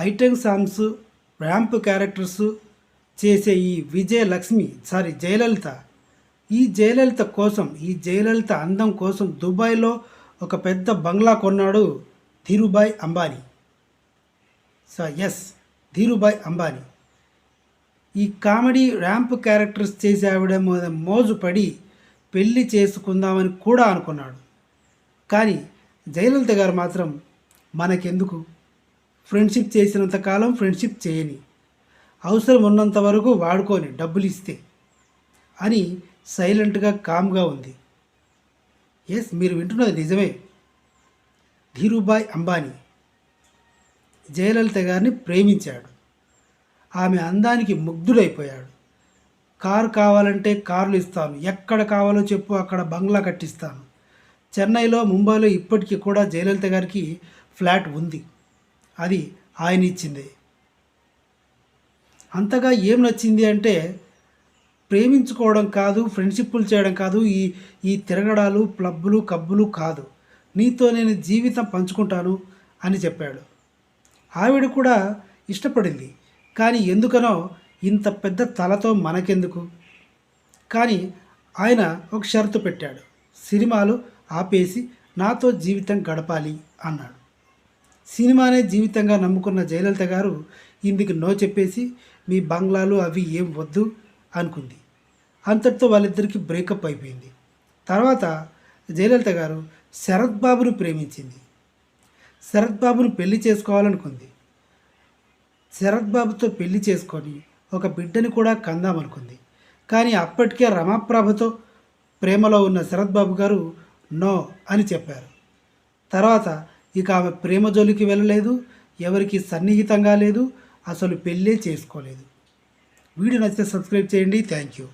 Item songs ramp characters చేసే ఈ Vijayalakshmi sorry Jayalalithaa. ఈ జయలలిత కోసం ఈ జయలలిత అందం కోసం దుబాయ్లో ఒక పెద్ద బంగ్లా కొన్నాడు Dhirubhai Ambani. So yes Dhirubhai Ambani. ఈ కామెడీ ర్యాంప్ క్యారెక్టర్స్ చేసే ఆవిడ మీద మోజు పడి పెళ్ళి చేసుకుందామని కూడా అనుకున్నాడు. కానీ జయలలిత గారు మాత్రం మనకెందుకు? ఫ్రెండ్షిప్ చేసినంత కాలం ఫ్రెండ్షిప్ చేయని అవసరం ఉన్నంత వరకు వాడుకొని డబ్బులు ఇస్తే అని సైలెంట్గా కామ్గా ఉంది. ఎస్ మీరు వింటున్నది నిజమే. ధీరుభాయ్ అంబానీ జయలలిత గారిని ప్రేమించాడు. ఆమె అందానికి ముగ్ధుడైపోయాడు. కారు కావాలంటే కార్లు ఇస్తాను. ఎక్కడ కావాలో చెప్పు అక్కడ బంగ్లా కట్టిస్తాను. చెన్నైలో ముంబైలో ఇప్పటికీ కూడా జయలలిత గారికి ఫ్లాట్ ఉంది. అది ఆయన ఇచ్చింది అంతగా ఏం నచ్చింది అంటే ప్రేమించుకోవడం కాదు ఫ్రెండ్షిప్లు చేయడం కాదు ఈ ఈ తిరగడాలు ప్లబ్బులు కబ్బులు కాదు. నీతో నేను జీవితం పంచుకుంటాను అని చెప్పాడు. ఆవిడ కూడా ఇష్టపడింది. కానీ ఎందుకనో ఇంత పెద్ద తలతో మనకెందుకు? కానీ ఆయన ఒక షరతు పెట్టాడు. సినిమాలు ఆపేసి నాతో జీవితం గడపాలి అన్నాడు. సినిమానే జీవితంగా నమ్ముకున్న జయలలిత గారు ఇందుకు నో చెప్పేసి మీ బంగ్లాలు అవి ఏం వద్దు అనుకుంది. అంతటితో వాళ్ళిద్దరికీ బ్రేకప్ అయిపోయింది. తర్వాత జయలలిత గారు శరత్ బాబును ప్రేమించింది. శరత్ బాబును పెళ్ళి చేసుకోవాలనుకుంది. శరత్ బాబుతో పెళ్ళి చేసుకొని ఒక బిడ్డని కూడా కందామనుకుంది. కానీ అప్పటికే రమాప్రభతో ప్రేమలో ఉన్న శరత్ బాబు గారు నో అని చెప్పారు. తర్వాత ఇక ఆమె ప్రేమ జోలికి వెళ్ళలేదు ఎవరికి సన్నిహితంగా లేదు అసలు పెళ్ళే చేసుకోలేదు. వీడియో నచ్చితే సబ్స్క్రైబ్ చేయండి. Thank you.